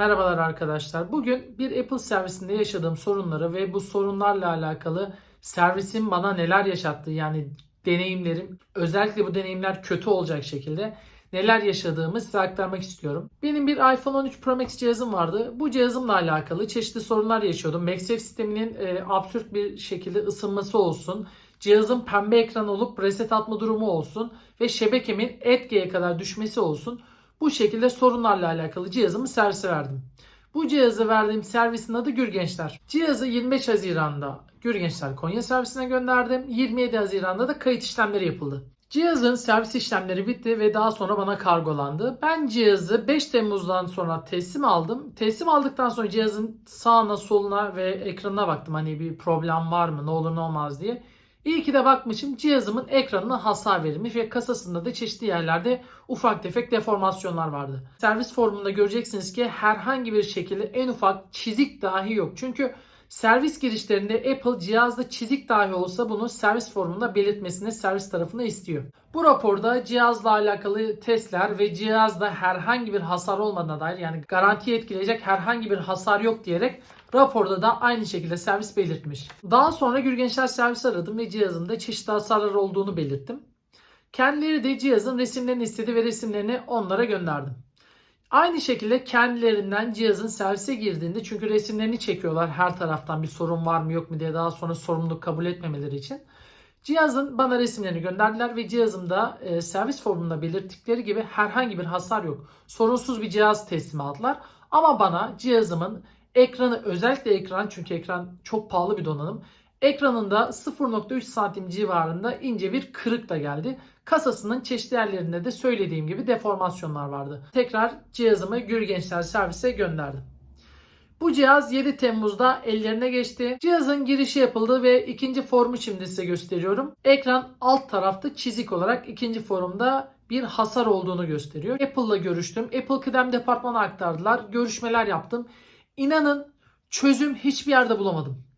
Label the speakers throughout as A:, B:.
A: Merhabalar arkadaşlar. Bugün bir Apple servisinde yaşadığım sorunları ve bu sorunlarla alakalı servisin bana neler yaşattığı yani deneyimlerim özellikle bu deneyimler kötü olacak şekilde neler yaşadığımı size aktarmak istiyorum. Benim bir iPhone 13 Pro Max cihazım vardı. Bu cihazımla alakalı çeşitli sorunlar yaşıyordum. MagSafe sisteminin e, absürt bir şekilde ısınması olsun. Cihazın pembe ekran olup reset atma durumu olsun ve şebekemin Edge'ye kadar düşmesi olsun. Bu şekilde sorunlarla alakalı cihazımı servise verdim. Bu cihazı verdiğim servisin adı Gürgençler. Cihazı 25 Haziran'da Gürgençler Konya servisine gönderdim. 27 Haziran'da da kayıt işlemleri yapıldı. Cihazın servis işlemleri bitti ve daha sonra bana kargolandı. Ben cihazı 5 Temmuz'dan sonra teslim aldım. Teslim aldıktan sonra cihazın sağına soluna ve ekranına baktım. Hani bir problem var mı ne olur ne olmaz diye. İyi ki de bakmışım cihazımın ekranına hasar verilmiş ve kasasında da çeşitli yerlerde ufak tefek deformasyonlar vardı. Servis formunda göreceksiniz ki herhangi bir şekilde en ufak çizik dahi yok. Çünkü servis girişlerinde Apple cihazda çizik dahi olsa bunu servis formunda belirtmesini servis tarafına istiyor. Bu raporda cihazla alakalı testler ve cihazda herhangi bir hasar olmadığına dair yani garantiyi etkileyecek herhangi bir hasar yok diyerek raporda da aynı şekilde servis belirtmiş. Daha sonra Gürgençler servis aradım ve cihazımda çeşitli hasarlar olduğunu belirttim. Kendileri de cihazın resimlerini istedi ve resimlerini onlara gönderdim. Aynı şekilde kendilerinden cihazın servise girdiğinde çünkü resimlerini çekiyorlar her taraftan bir sorun var mı yok mu diye daha sonra sorumluluk kabul etmemeleri için. Cihazın bana resimlerini gönderdiler ve cihazımda e, servis formunda belirttikleri gibi herhangi bir hasar yok. Sorunsuz bir cihaz teslim aldılar. Ama bana cihazımın ekranı özellikle ekran çünkü ekran çok pahalı bir donanım. Ekranında 0.3 santim civarında ince bir kırık da geldi. Kasasının çeşitli yerlerinde de söylediğim gibi deformasyonlar vardı. Tekrar cihazımı Gürgençler servise gönderdim. Bu cihaz 7 Temmuz'da ellerine geçti. Cihazın girişi yapıldı ve ikinci formu şimdi size gösteriyorum. Ekran alt tarafta çizik olarak ikinci formda bir hasar olduğunu gösteriyor. Apple'la görüştüm. Apple kıdem departmana aktardılar. Görüşmeler yaptım. İnanın çözüm hiçbir yerde bulamadım.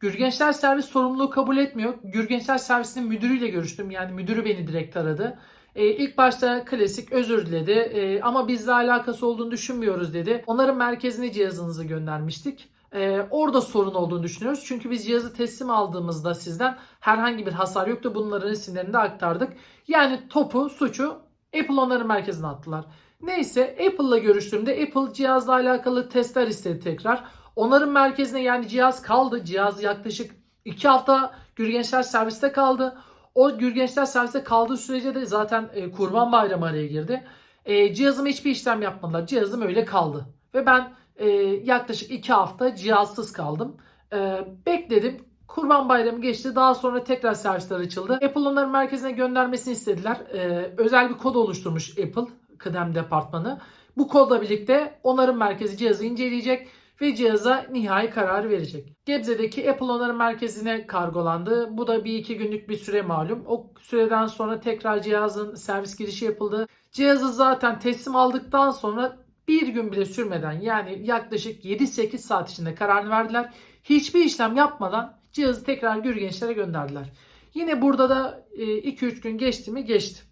A: Gürgençler servis sorumluluğu kabul etmiyor. Gürgençler servisinin müdürüyle görüştüm. Yani müdürü beni direkt aradı. E, ilk başta klasik özür diledi e, ama bizle alakası olduğunu düşünmüyoruz dedi. Onların merkezine cihazınızı göndermiştik. E, orada sorun olduğunu düşünüyoruz. Çünkü biz cihazı teslim aldığımızda sizden herhangi bir hasar yoktu. Bunların isimlerini de aktardık. Yani topu, suçu Apple onların merkezine attılar. Neyse Apple'la görüştüğümde Apple cihazla alakalı testler istedi tekrar. Onların merkezine yani cihaz kaldı. Cihaz yaklaşık 2 hafta Gürgençler serviste kaldı. O Gürgençler serviste kaldığı sürece de zaten e, Kurban Bayramı araya girdi. E, cihazıma hiçbir işlem yapmadılar. Cihazım öyle kaldı. Ve ben e, yaklaşık 2 hafta cihazsız kaldım. E, bekledim. Kurban Bayramı geçti. Daha sonra tekrar servisler açıldı. Apple onların merkezine göndermesini istediler. E, özel bir kod oluşturmuş Apple kıdem departmanı. Bu kodla birlikte onarım merkezi cihazı inceleyecek ve cihaza nihai karar verecek. Gebze'deki Apple onarım merkezine kargolandı. Bu da bir iki günlük bir süre malum. O süreden sonra tekrar cihazın servis girişi yapıldı. Cihazı zaten teslim aldıktan sonra bir gün bile sürmeden yani yaklaşık 7-8 saat içinde kararını verdiler. Hiçbir işlem yapmadan cihazı tekrar Gürgençlere gönderdiler. Yine burada da 2-3 gün geçti mi geçti.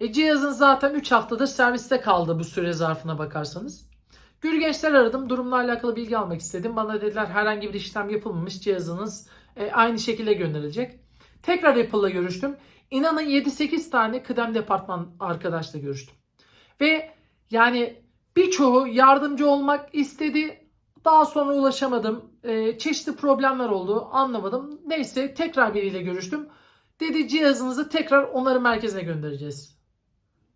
A: E, cihazın zaten 3 haftadır serviste kaldı bu süre zarfına bakarsanız. Gürgençler aradım. Durumla alakalı bilgi almak istedim. Bana dediler herhangi bir işlem yapılmamış. Cihazınız e, aynı şekilde gönderilecek. Tekrar Apple'la görüştüm. İnanın 7-8 tane kıdem departman arkadaşla görüştüm. Ve yani birçoğu yardımcı olmak istedi. Daha sonra ulaşamadım. E, çeşitli problemler oldu. Anlamadım. Neyse tekrar biriyle görüştüm. Dedi cihazınızı tekrar onarım merkezine göndereceğiz.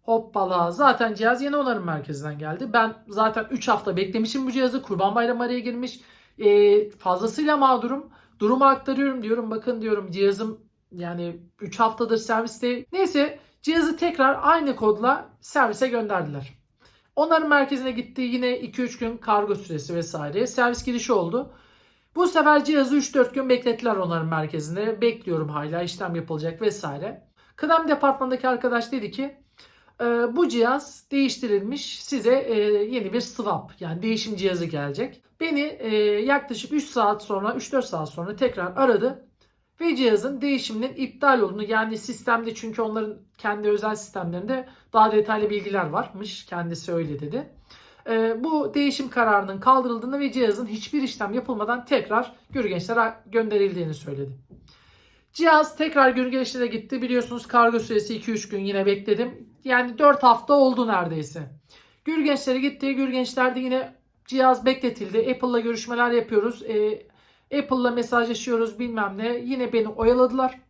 A: Hoppala. Zaten cihaz yeni onarım merkezinden geldi. Ben zaten 3 hafta beklemişim bu cihazı. Kurban Bayramı araya girmiş. E, fazlasıyla mağdurum. Durumu aktarıyorum diyorum. Bakın diyorum cihazım yani 3 haftadır serviste. Neyse cihazı tekrar aynı kodla servise gönderdiler. Onarım merkezine gitti. Yine 2-3 gün kargo süresi vesaire. Servis girişi oldu. Bu sefer cihazı 3-4 gün beklettiler onarım merkezinde. Bekliyorum hala işlem yapılacak vesaire. Kıdem departmandaki arkadaş dedi ki bu cihaz değiştirilmiş size e, yeni bir swap yani değişim cihazı gelecek. Beni e, yaklaşık 3 saat sonra 3-4 saat sonra tekrar aradı ve cihazın değişiminin iptal olduğunu yani sistemde çünkü onların kendi özel sistemlerinde daha detaylı bilgiler varmış kendisi öyle dedi. e, bu değişim kararının kaldırıldığını ve cihazın hiçbir işlem yapılmadan tekrar Gürgençler'e gönderildiğini söyledi. Cihaz tekrar Gürgençler'e gitti. Biliyorsunuz kargo süresi 2-3 gün yine bekledim. Yani 4 hafta oldu neredeyse. Gürgençler'e gitti. Gürgençler'de yine cihaz bekletildi. Apple'la görüşmeler yapıyoruz. E, Apple'la mesajlaşıyoruz bilmem ne. Yine beni oyaladılar.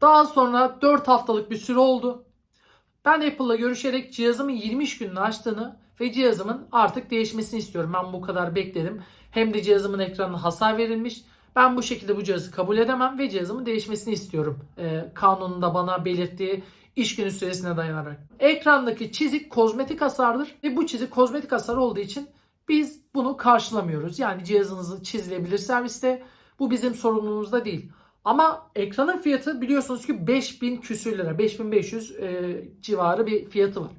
A: Daha sonra 4 haftalık bir süre oldu. Ben Apple'la görüşerek cihazımın 20 iş gününü açtığını ve cihazımın artık değişmesini istiyorum. Ben bu kadar bekledim. Hem de cihazımın ekranına hasar verilmiş. Ben bu şekilde bu cihazı kabul edemem ve cihazımın değişmesini istiyorum. Ee, kanununda bana belirttiği iş günü süresine dayanarak. Ekrandaki çizik kozmetik hasardır ve bu çizik kozmetik hasar olduğu için biz bunu karşılamıyoruz. Yani cihazınızı çizilebilir serviste. Bu bizim sorumluluğumuzda değil. Ama ekranın fiyatı biliyorsunuz ki 5000 küsür lira, 5500 e, civarı bir fiyatı var.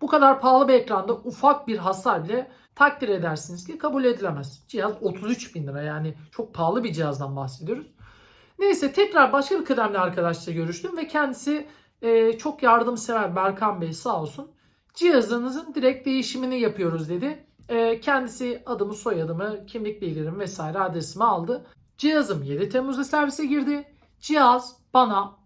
A: Bu kadar pahalı bir ekranda ufak bir hasar bile takdir edersiniz ki kabul edilemez. Cihaz 33 bin lira yani çok pahalı bir cihazdan bahsediyoruz. Neyse tekrar başka bir kıdemli arkadaşla görüştüm ve kendisi e, çok yardımsever Berkan Bey sağ olsun. Cihazınızın direkt değişimini yapıyoruz dedi. E, kendisi adımı, soyadımı, kimlik bilgilerimi vesaire adresimi aldı. Cihazım 7 Temmuz'da servise girdi. Cihaz bana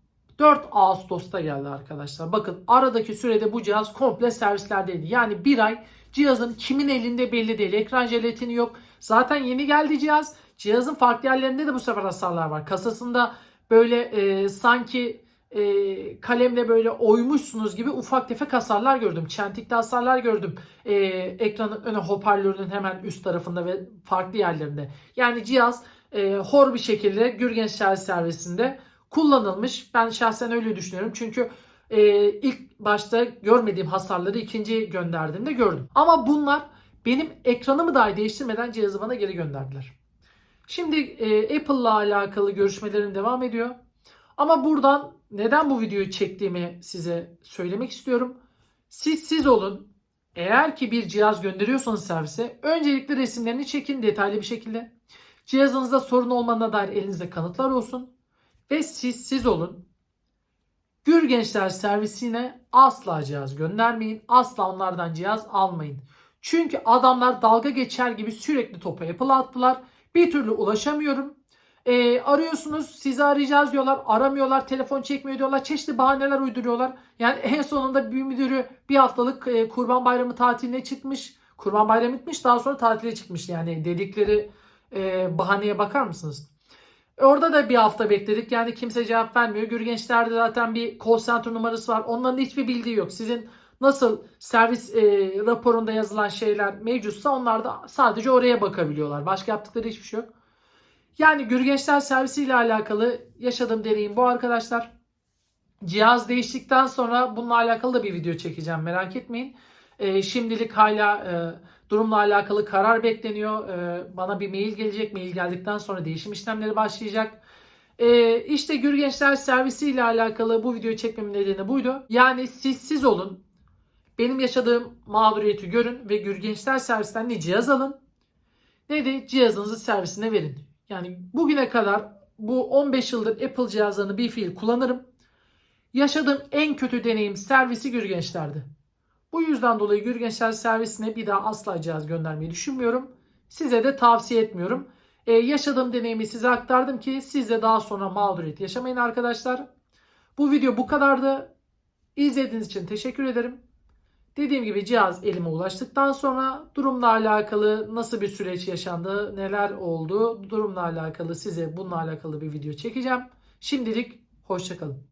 A: 4 Ağustos'ta geldi arkadaşlar. Bakın aradaki sürede bu cihaz komple servislerdeydi. Yani bir ay cihazın kimin elinde belli değil. Ekran jelatini yok. Zaten yeni geldi cihaz. Cihazın farklı yerlerinde de bu sefer hasarlar var. Kasasında böyle e, sanki e, kalemle böyle oymuşsunuz gibi ufak tefek hasarlar gördüm. Çentikli hasarlar gördüm. E, ekranın öne hoparlörünün hemen üst tarafında ve farklı yerlerinde. Yani cihaz e, hor bir şekilde Gürgen Servis servisinde kullanılmış. Ben şahsen öyle düşünüyorum. Çünkü e, ilk başta görmediğim hasarları ikinci gönderdiğimde gördüm. Ama bunlar benim ekranımı dahi değiştirmeden cihazı bana geri gönderdiler. Şimdi e, Apple'la alakalı görüşmelerim devam ediyor. Ama buradan neden bu videoyu çektiğimi size söylemek istiyorum. Siz siz olun. Eğer ki bir cihaz gönderiyorsanız servise öncelikle resimlerini çekin detaylı bir şekilde. Cihazınızda sorun olmadığına dair elinizde kanıtlar olsun. Ve siz siz olun. Gür Gençler servisine asla cihaz göndermeyin. Asla onlardan cihaz almayın. Çünkü adamlar dalga geçer gibi sürekli topa Apple attılar. Bir türlü ulaşamıyorum. E, arıyorsunuz sizi arayacağız diyorlar. Aramıyorlar telefon çekmiyor diyorlar. Çeşitli bahaneler uyduruyorlar. Yani en sonunda bir müdürü bir haftalık e, kurban bayramı tatiline çıkmış. Kurban bayramı bitmiş daha sonra tatile çıkmış. Yani dedikleri e, bahaneye bakar mısınız? Orada da bir hafta bekledik. Yani kimse cevap vermiyor. Gürgençlerde zaten bir call center numarası var. Onların hiçbir bildiği yok. Sizin nasıl servis e, raporunda yazılan şeyler mevcutsa onlar da sadece oraya bakabiliyorlar. Başka yaptıkları hiçbir şey yok. Yani Gürgençler servisiyle alakalı yaşadığım deneyim bu arkadaşlar. Cihaz değiştikten sonra bununla alakalı da bir video çekeceğim merak etmeyin. E, şimdilik hala e, durumla alakalı karar bekleniyor. E, bana bir mail gelecek. Mail geldikten sonra değişim işlemleri başlayacak. E, işte Gürgençler servisiyle alakalı bu videoyu çekmemin nedeni buydu. Yani siz siz olun. Benim yaşadığım mağduriyeti görün ve Gürgençler servisten ne cihaz alın ne de cihazınızı servisine verin. Yani bugüne kadar bu 15 yıldır Apple cihazlarını bir fiil kullanırım. Yaşadığım en kötü deneyim servisi Gürgençler'di. Bu yüzden dolayı Gürgençler servisine bir daha asla cihaz göndermeyi düşünmüyorum. Size de tavsiye etmiyorum. Ee, yaşadığım deneyimi size aktardım ki siz de daha sonra mağduriyet yaşamayın arkadaşlar. Bu video bu kadardı. İzlediğiniz için teşekkür ederim. Dediğim gibi cihaz elime ulaştıktan sonra durumla alakalı nasıl bir süreç yaşandı, neler oldu, durumla alakalı size bununla alakalı bir video çekeceğim. Şimdilik hoşçakalın.